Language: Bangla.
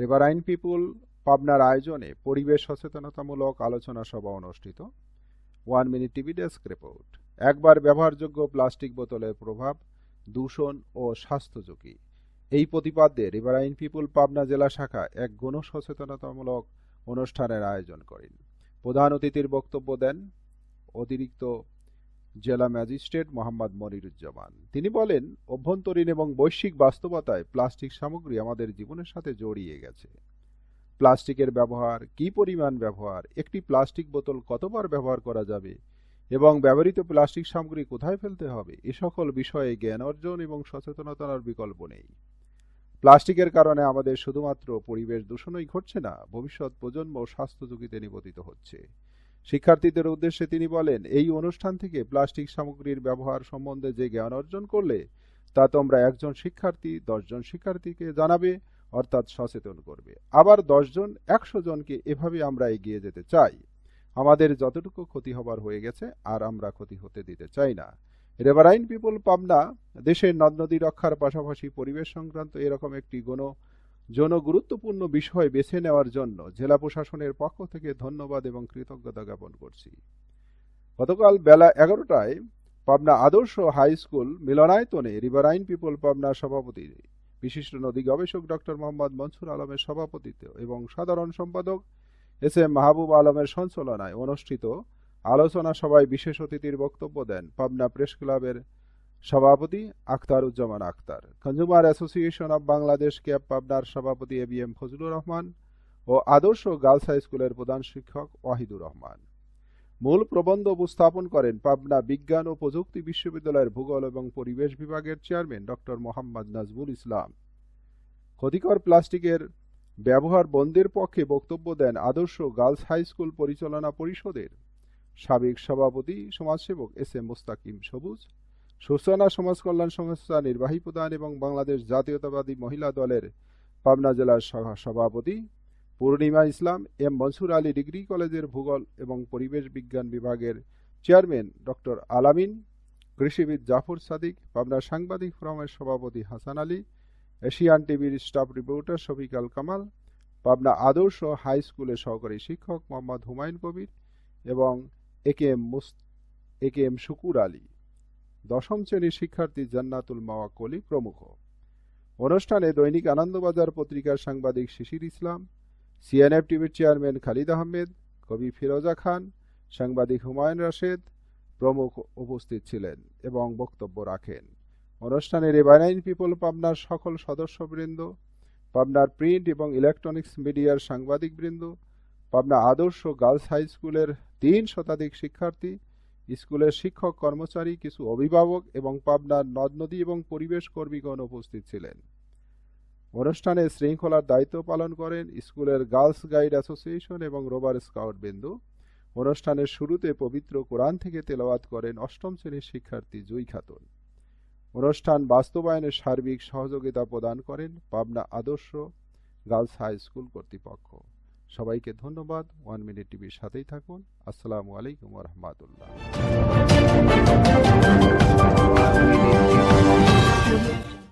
রিভারাইন পিপুল পাবনার আয়োজনে পরিবেশ সচেতনতামূলক আলোচনা সভা অনুষ্ঠিত। One minute TV desk report. একবার ব্যবহারযোগ্য প্লাস্টিক বোতলের প্রভাব, দূষণ ও স্বাস্থ্য ঝুঁকি। এই প্রতিপাদ্যে রিভারাইন পিপুল পাবনা জেলা শাখা এক গণসচেতনতামূলক অনুষ্ঠানের আয়োজন করেন। প্রধান অতিথির বক্তব্য দেন অতিরিক্ত জেলা ম্যাজিস্ট্রেট মোহাম্মদ মনিরুজ্জামান। তিনি বলেন, অভ্যন্তরীণ এবং বৈশ্বিক বাস্তবতায় প্লাস্টিক সামগ্রী আমাদের জীবনের সাথে জড়িয়ে গেছে। প্লাস্টিকের ব্যবহার, কি পরিমাণ ব্যবহার, একটি প্লাস্টিক বোতল কতবার ব্যবহার করা যাবে, এবং ব্যবহৃত প্লাস্টিক সামগ্রী কোথায় ফেলতে হবে, এ সকল বিষয়ে জ্ঞান অর্জন এবং সচেতনতার বিকল্প নেই। প্লাস্টিকের কারণে আমাদের শুধুমাত্র পরিবেশ দূষণই ঘটছে না, ভবিষ্যৎ প্রজন্ম স্বাস্থ্য ঝুঁকিতে নিপতিত হচ্ছে। শিক্ষার্থীদের উদ্দেশ্যে তিনি বলেন, এই অনুষ্ঠান থেকে প্লাস্টিক সামগ্রীর ব্যবহার সম্বন্ধে যে জ্ঞান অর্জন করলে, তা তোমরা একজন শিক্ষার্থী দশজন শিক্ষার্থীকে জানাবে, অর্থাৎ সচেতন করবে। আবার দশজন একশো জনকে এভাবে আমরা এগিয়ে যেতে চাই। আমাদের যতটুকু ক্ষতি হবার হয়ে গেছে, আর আমরা ক্ষতি হতে দিতে চাই না। রেভারাইন পিপল পাবনা, দেশের নদ নদী রক্ষার পাশাপাশি পরিবেশ সংক্রান্ত এরকম একটি গণ জন গুরুত্বপূর্ণ বিষয় বেছে নেওয়ার জন্য জেলা প্রশাসনের পক্ষ থেকে ধন্যবাদ এবং কৃতজ্ঞতা জ্ঞাপন করছি। গতকাল বেলা এগারোটায় পাবনা আদর্শ হাই স্কুল মিলনায়তনে রিভারাইন পিপল পাবনা সভাপতি, বিশিষ্ট নদী গবেষক ডক্টর মোহাম্মদ মনসুর আলমের সভাপতিত্ব এবং সাধারণ সম্পাদক এস এম মাহবুব আলমের সঞ্চালনায় অনুষ্ঠিত আলোচনা সভায় বিশেষ অতিথির বক্তব্য দেন পাবনা প্রেস ক্লাবের সভাপতি Akhtar Uzzaman Akhtar consumer association of Bangladesh CAB পাবনার সভাপতি A B M Fazlur Rahman O Adarsha girls high স্কুলের প্রধান শিক্ষক ওয়াহিদুর রহমান। মূল প্রবন্ধ উপস্থাপন করেন পাবনা বিজ্ঞান ও প্রযুক্তি বিশ্ববিদ্যালয়ের ভূগোল এবং পরিবেশ বিভাগের চেয়ারম্যান ডক্টর মোহাম্মদ নাজমুল ইসলাম। ক্ষতিকর প্লাস্টিকের ব্যবহার বন্ধের পক্ষে বক্তব্য দেন আদর্শ গার্লস হাই স্কুল পরিচালনা পরিষদের সাবেক সভাপতি, সমাজসেবক এস এম মোস্তাকিম সবুজ সূচনা সমাজ কল্যাণ সংস্থা, নির্বাহী প্রধান এবং বাংলাদেশ জাতীয়তাবাদী মহিলা দলের পাবনা জেলার সভাপতি, পূর্ণিমা ইসলাম, এম মনসুর আলী ডিগ্রি কলেজের ভূগোল এবং পরিবেশ বিজ্ঞান বিভাগের চেয়ারম্যান ডক্টর আলামিন, কৃষিবিদ জাফর সাদিক, পাবনা সাংবাদিক ফোরামের সভাপতি হাসান আলী, এশিয়ান টিভির staff reporter Shafiq Al Kamal, Pabna Adarsha high স্কুলের সহকারী শিক্ষক মোহাম্মদ হুমায়ুন কবির এবং A K M মুস A K M Shukur Ali. দশম শ্রেণির শিক্ষার্থী জান্নাতুল মাওয়া কলি প্রমুখ। অনুষ্ঠানে দৈনিক আনন্দবাজার পত্রিকার সাংবাদিক শিশির ইসলাম, সিএনএফ টিভির চেয়ারম্যান খালিদ আহমেদ, কবি ফিরোজা খান, সাংবাদিক হুমায়ুন রাশেদ প্রমুখ উপস্থিত ছিলেন এবং বক্তব্য রাখেন। অনুষ্ঠানে রেবানাইন পিপল পাবনার সকল সদস্যবৃন্দ, পাবনার প্রিন্ট এবং ইলেকট্রনিক্স মিডিয়ার সাংবাদিকবৃন্দ, পাবনা আদর্শ গার্লস হাই স্কুলের তিন শতাধিক শিক্ষার্থী স্কুলের শিক্ষক, কর্মচারী, কিছু অভিভাবক এবং পাবনার নদ নদী এবং পরিবেশ কর্মীগণ উপস্থিত ছিলেন। অনুষ্ঠানে শৃঙ্খলার দায়িত্ব পালন করেন স্কুলের গার্লস গাইড অ্যাসোসিয়েশন এবং রোবার স্কাউট বিন্দু। অনুষ্ঠানের শুরুতে পবিত্র কোরআন থেকে তেলাওয়াত করেন অষ্টম শ্রেণির শিক্ষার্থী জুই খাতুন। অনুষ্ঠান বাস্তবায়নে সার্বিক সহযোগিতা প্রদান করেন পাবনা আদর্শ গার্লস হাই স্কুল কর্তৃপক্ষ। সবাইকে ধন্যবাদ। ওয়ান মিনিট টিভির সাথেই থাকুন। আসসালামু আলাইকুম রহমতুল্লাহ।